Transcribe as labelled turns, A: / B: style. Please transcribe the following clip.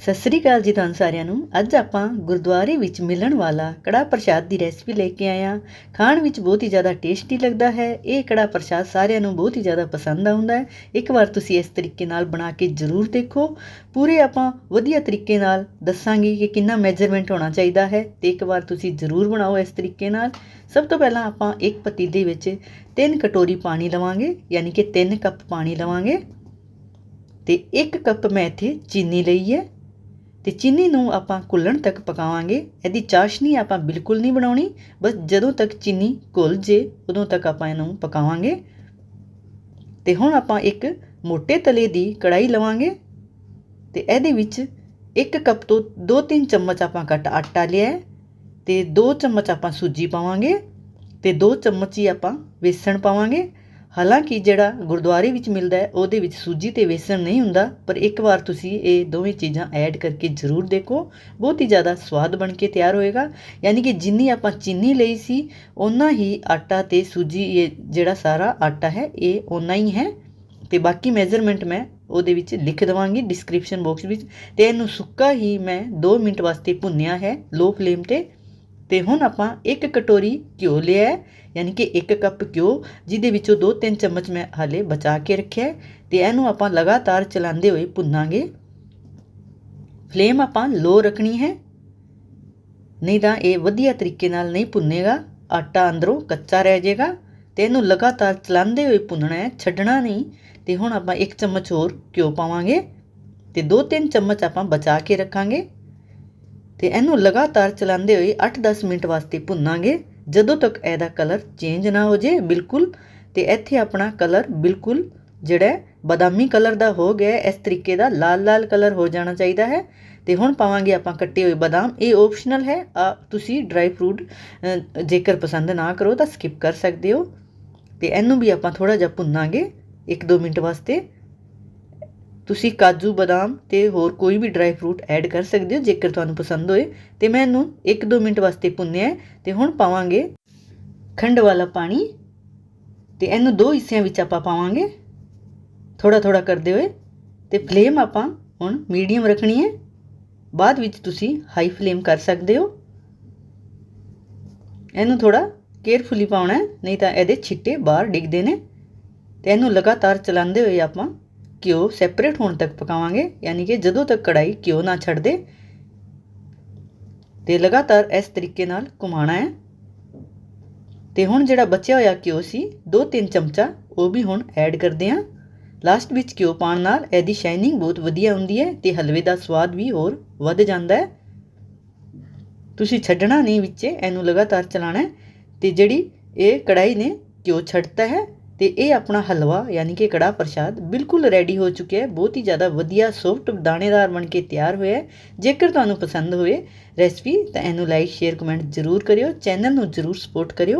A: ਸਤਿ ਸ੍ਰੀ ਅਕਾਲ ਜੀ ਤੁਹਾਨੂੰ ਸਾਰਿਆਂ ਨੂੰ। ਅੱਜ ਆਪਾਂ ਗੁਰਦੁਆਰੇ ਵਿੱਚ ਮਿਲਣ ਵਾਲਾ ਕੜਾ ਪ੍ਰਸ਼ਾਦ ਦੀ ਰੈਸਪੀ ਲੈ ਕੇ ਆਏ ਹਾਂ। ਖਾਣ ਵਿੱਚ ਬਹੁਤ ਹੀ ਜ਼ਿਆਦਾ ਟੇਸਟੀ ਲੱਗਦਾ ਹੈ। ਇਹ ਕੜਾ ਪ੍ਰਸ਼ਾਦ ਸਾਰਿਆਂ ਨੂੰ ਬਹੁਤ ਹੀ ਜ਼ਿਆਦਾ ਪਸੰਦ ਆਉਂਦਾ ਹੈ। ਇੱਕ ਵਾਰ ਤੁਸੀਂ ਇਸ ਤਰੀਕੇ ਨਾਲ ਬਣਾ ਕੇ ਜ਼ਰੂਰ ਦੇਖੋ। ਪੂਰੇ ਆਪਾਂ ਵਧੀਆ ਤਰੀਕੇ ਨਾਲ ਦੱਸਾਂਗੇ ਕਿ ਕਿੰਨਾ ਮੈਜਰਮੈਂਟ ਹੋਣਾ ਚਾਹੀਦਾ ਹੈ ਤੇ ਇੱਕ ਵਾਰ ਤੁਸੀਂ ਜ਼ਰੂਰ ਬਣਾਓ ਇਸ ਤਰੀਕੇ ਨਾਲ। ਸਭ ਤੋਂ ਪਹਿਲਾਂ ਆਪਾਂ ਇੱਕ ਪਤੀਲੇ ਵਿੱਚ 3 ਕਟੋਰੀ ਪਾਣੀ ਲਵਾਂਗੇ, ਯਾਨੀ ਕਿ 3 ਕੱਪ ਪਾਣੀ ਲਵਾਂਗੇ ਤੇ 1 ਕੱਪ ਮੈਂ ਇੱਥੇ ਚੀਨੀ ਲਈ ਹੈ। ਤੇ ਚੀਨੀ ਨੂੰ ਆਪਾਂ ਘੁੱਲਣ ਤੱਕ ਪਕਾਵਾਂਗੇ। ਇਹਦੀ ਚਾਸ਼ਨੀ ਆਪਾਂ ਬਿਲਕੁਲ ਨਹੀਂ ਬਣਾਉਣੀ। ਬਸ ਜਦੋਂ ਤੱਕ ਚੀਨੀ ਘੁੱਲ ਜੇ, ਉਦੋਂ ਤੱਕ ਆਪਾਂ ਇਹਨੂੰ ਪਕਾਵਾਂਗੇ। ਤੇ ਹੁਣ ਆਪਾਂ ਇੱਕ ਮੋٹے ਤਲੇ ਦੀ ਕੜਾਈ ਲਵਾਂਗੇ। ਤੇ ਇਹਦੇ ਵਿੱਚ 1 ਕੱਪ ਤੋਂ 2-3 ਚਮਚ ਆਪਾਂ ਘੱਟ ਆਟਾ ਲਿਆ ਤੇ 2 ਚਮਚ ਆਪਾਂ ਸੂਜੀ ਪਾਵਾਂਗੇ। ਤੇ 2 ਚਮਚ ਹੀ ਆਪਾਂ ਵੇਸਣ ਪਾਵਾਂਗੇ। ਹਾਲਾਂਕਿ ਜਿਹੜਾ ਗੁਰਦੁਆਰੇ ਵਿੱਚ ਮਿਲਦਾ ਹੈ, ਉਹਦੇ ਵਿੱਚ ਸੂਜੀ ਤੇ ਵੇਸਣ ਨਹੀਂ ਹੁੰਦਾ, ਪਰ ਇੱਕ ਵਾਰ ਤੁਸੀਂ ਇਹ ਦੋਵੇਂ ਚੀਜ਼ਾਂ ਐਡ ਕਰਕੇ ਜ਼ਰੂਰ ਦੇਖੋ। ਬਹੁਤ ਹੀ ਜ਼ਿਆਦਾ ਸਵਾਦ ਬਣ ਕੇ ਤਿਆਰ ਹੋਏਗਾ। ਯਾਨੀ ਕਿ ਜਿੰਨੀ ਆਪਾਂ ਚੀਨੀ ਲਈ ਸੀ, ਓਨਾ ਹੀ ਆਟਾ ਤੇ ਸੂਜੀ, ਇਹ ਜਿਹੜਾ ਸਾਰਾ ਆਟਾ ਹੈ, ਇਹ ਓਨਾ ਹੀ ਹੈ। ਤੇ ਬਾਕੀ ਮੈਜ਼ਰਮੈਂਟ ਮੈਂ ਉਹਦੇ ਵਿੱਚ ਲਿਖ ਦਵਾਂਗੀ ਡਿਸਕ੍ਰਿਪਸ਼ਨ ਬਾਕਸ ਵਿੱਚ। ਤੇ ਇਹਨੂੰ ਸੁੱਕਾ ਹੀ ਮੈਂ 2 ਮਿੰਟ ਵਾਸਤੇ ਭੁੰਨਿਆ ਹੈ ਲੋ ਫਲੇਮ ਤੇ। ਤੇ ਹੁਣ ਆਪਾਂ ਇੱਕ ਕਟੋਰੀ ਘਿਓ ਲਿਆ ਯਾਨੀ ਕਿ ਇੱਕ ਕੱਪ ਘਿਓ, ਜਿਹਦੇ ਵਿੱਚੋਂ 2-3 ਚਮਚ ਮੈਂ ਹਾਲੇ ਬਚਾ ਕੇ ਰੱਖਿਆ ਤੇ ਇਹਨੂੰ ਆਪਾਂ ਲਗਾਤਾਰ ਚਲਾਉਂਦੇ ਹੋਏ ਭੁੰਨਾਂਗੇ। ਫਲੇਮ ਆਪਾਂ ਲੋ ਰੱਖਣੀ ਹੈ। ਨਹੀਂ ਤਾਂ ਇਹ ਵਧੀਆ ਤਰੀਕੇ ਨਾਲ ਨਹੀਂ ਭੁੰਨੇਗਾ, ਆਟਾ ਅੰਦਰੋਂ ਕੱਚਾ ਰਹਿ ਜਾਏਗਾ ਤੇ ਇਹਨੂੰ ਲਗਾਤਾਰ ਚਲਾਉਂਦੇ ਹੋਏ ਭੁੰਨਣਾ ਹੈ, ਛੱਡਣਾ ਨਹੀਂ। ਤੇ ਹੁਣ ਆਪਾਂ ਇੱਕ ਚਮਚ ਹੋਰ ਘਿਓ ਪਾਵਾਂਗੇ ਤੇ 2-3 ਚਮਚ ਆਪਾਂ ਬਚਾ ਕੇ ਰੱਖਾਂਗੇ। ਤੇ ਇਹਨੂੰ ਲਗਾਤਾਰ ਚਲਾਉਂਦੇ ਹੋਏ 8-10 ਮਿੰਟ ਵਾਸਤੇ ਭੁੰਨਾਂਗੇ। ਜਦੋਂ ਤੱਕ ਇਹਦਾ ਕਲਰ ਚੇਂਜ ਨਾ ਹੋ ਜੇ ਬਿਲਕੁਲ। ਤੇ ਇੱਥੇ ਆਪਣਾ ਕਲਰ ਬਿਲਕੁਲ ਜਿਹੜਾ ਬਦਾਮੀ ਕਲਰ ਦਾ ਹੋ ਗਿਆ ਇਸ ਤਰੀਕੇ ਦਾ ਲਾਲ ਲਾਲ ਕਲਰ ਹੋ ਜਾਣਾ ਚਾਹੀਦਾ ਹੈ। ਤੇ ਹੁਣ ਪਾਵਾਂਗੇ ਆਪਾਂ ਕੱਟੇ ਹੋਏ ਬਦਾਮ। ਇਹ ਆਪਸ਼ਨਲ ਹੈ। ਆ ਤੁਸੀਂ ਡਰਾਈ ਫਰੂਟ ਜੇਕਰ ਪਸੰਦ ਨਾ ਕਰੋ ਤਾਂ ਸਕਿਪ ਕਰ ਸਕਦੇ ਹੋ। ਤੇ ਇਹਨੂੰ ਵੀ ਆਪਾਂ ਥੋੜਾ ਜਿਹਾ ਭੁੰਨਾਂਗੇ 1-2 ਮਿੰਟ ਵਾਸਤੇ। ਤੁਸੀਂ ਕਾਜੂ, ਬਦਾਮ ਤੇ ਹੋਰ ਕੋਈ ਵੀ ਡਰਾਈ ਫਰੂਟ ਐਡ ਕਰ ਸਕਦੇ ਹੋ, ਜੇਕਰ ਤੁਹਾਨੂੰ ਪਸੰਦ ਹੋਏ। ਤੇ ਮੈਂ ਇਹਨੂੰ 1-2 ਮਿੰਟ ਵਾਸਤੇ ਭੁੰਨਿਆ ਤੇ ਹੁਣ ਪਾਵਾਂਗੇ ਖੰਡ ਵਾਲਾ ਪਾਣੀ। ਤੇ ਇਹਨੂੰ ਦੋ ਹਿੱਸਿਆਂ ਵਿੱਚ ਆਪਾਂ ਪਾਵਾਂਗੇ। ਥੋੜਾ ਥੋੜਾ ਕਰਦੇ ਹੋਏ। ਤੇ ਫਲੇਮ ਆਪਾਂ ਹੁਣ ਮੀਡੀਅਮ ਰੱਖਣੀ ਹੈ। ਬਾਅਦ ਵਿੱਚ ਤੁਸੀਂ ਹਾਈ ਫਲੇਮ ਕਰ ਸਕਦੇ ਹੋ। ਇਹਨੂੰ ਥੋੜਾ ਕੇਅਰਫੁਲੀ ਪਾਉਣਾ ਨਹੀਂ ਤਾਂ ਇਹਦੇ ਛਿੱਟੇ ਬਾਹਰ ਡਿੱਗਦੇ ਨੇ। ਤੇ ਇਹਨੂੰ ਲਗਾਤਾਰ ਚਲਾਉਂਦੇ ਹੋਏ ਆਪਾਂ ਘਿਓ ਸੈਪਰੇਟ ਹੋਣ ਤੱਕ ਪਕਾਵਾਂਗੇ, ਯਾਨੀ ਕਿ ਜਦੋਂ ਤੱਕ ਕੜਾਈ ਘਿਓ ਨਾ ਛੱਡ ਦੇ। ਤੇ ਲਗਾਤਾਰ ਇਸ ਤਰੀਕੇ ਨਾਲ ਘੁਮਾਣਾ ਹੈ। ਤੇ ਹੁਣ ਜਿਹੜਾ ਬਚਿਆ ਹੋਇਆ ਘਿਓ ਸੀ 2-3 ਚਮਚਾ, ਉਹ ਵੀ ਹੁਣ ਐਡ ਕਰਦੇ ਹਾਂ। ਲਾਸਟ ਵਿੱਚ ਘਿਓ ਪਾਉਣ ਨਾਲ ਇਹਦੀ ਸ਼ਾਈਨਿੰਗ ਬਹੁਤ ਵਧੀਆ ਹੁੰਦੀ ਹੈ ਤੇ ਹਲਵੇ ਦਾ ਸਵਾਦ ਵੀ ਹੋਰ ਵੱਧ ਜਾਂਦਾ ਹੈ। ਤੁਸੀਂ ਛੱਡਣਾ ਨਹੀਂ ਵਿੱਚ, ਇਹਨੂੰ ਲਗਾਤਾਰ ਚਲਾਣਾ ਤੇ ਜਿਹੜੀ ਇਹ ਕੜਾਈ ਨੇ ਘਿਓ ਛੱਡਤਾ ਹੈ ਤੇ ਇਹ ਆਪਣਾ ਹਲਵਾ ਯਾਨੀ ਕਿ ਕੜਾ ਪ੍ਰਸ਼ਾਦ ਬਿਲਕੁਲ ਰੈਡੀ ਹੋ ਚੁੱਕਿਆ ਹੈ। ਬਹੁਤ ਹੀ ਜ਼ਿਆਦਾ ਵਧੀਆ ਸੌਫਟ ਦਾਣੇਦਾਰ ਬਣ ਕੇ ਤਿਆਰ ਹੋਇਆ ਹੈ। ਜੇਕਰ ਤੁਹਾਨੂੰ ਪਸੰਦ ਹੋਵੇ ਰੈਸਪੀ ਤਾਂ ਇਹਨੂੰ ਲਾਈਕ ਸ਼ੇਅਰ ਕਮੈਂਟ ਜ਼ਰੂਰ ਕਰਿਓ। ਚੈਨਲ ਨੂੰ ਜ਼ਰੂਰ ਸਪੋਰਟ ਕਰਿਓ।